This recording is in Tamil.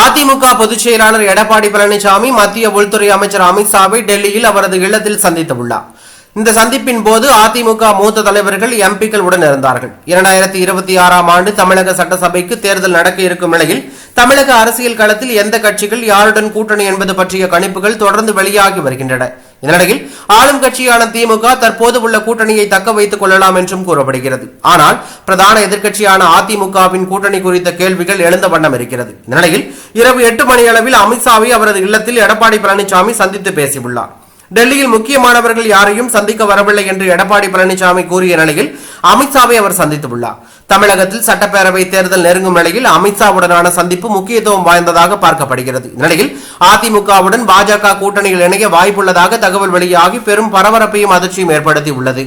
அதிமுக பொதுச் செயலாளர் எடப்பாடி பழனிசாமி மத்திய உள்துறை அமைச்சர் அமித்ஷாவை டெல்லியில் அவரது இல்லத்தில் சந்தித்துள்ளார் இந்த சந்திப்பின் போது அதிமுக மூத்த தலைவர்கள் எம்பிக்கள் உடன் இருந்தார்கள். இரண்டாயிரத்தி இருபத்தி ஆறாம் ஆண்டு தமிழக சட்டசபைக்கு தேர்தல் நடக்க இருக்கும் நிலையில் தமிழக அரசியல் களத்தில் எந்த கட்சிகள் யாருடன் கூட்டணி என்பது பற்றிய கணிப்புகள் தொடர்ந்து வெளியாகி வருகின்றன. இதனிடையில் ஆளும் கட்சியான திமுக தற்போது உள்ள கூட்டணியை தக்க வைத்துக் கொள்ளலாம் என்றும் கூறப்படுகிறது. ஆனால் பிரதான எதிர்க்கட்சியான அதிமுகவின் கூட்டணி குறித்த கேள்விகள் எழுந்த வண்ணம் இருக்கிறது. இந்நிலையில் இரவு எட்டு மணி அளவில் அமித்ஷாவை அவரது இல்லத்தில் எடப்பாடி பழனிசாமி சந்தித்து பேசியுள்ளார். டெல்லியில் முக்கியமானவர்கள் யாரையும் சந்திக்க வரவில்லை என்று எடப்பாடி பழனிசாமி கூறிய நிலையில் அமித்ஷாவை அவர் சந்தித்துள்ளார். தமிழகத்தில் சட்டப்பேரவை தேர்தல் நெருங்கும் நிலையில் அமித்ஷாவுடனான சந்திப்பு முக்கியத்துவம் வாய்ந்ததாக பார்க்கப்படுகிறது. இந்நிலையில் அதிமுகவுடன் பாஜக கூட்டணியில் இணைய வாய்ப்புள்ளதாக தகவல் வெளியாகி பெரும் பரபரப்பையும் அதிர்ச்சியும் ஏற்படுத்தி உள்ளது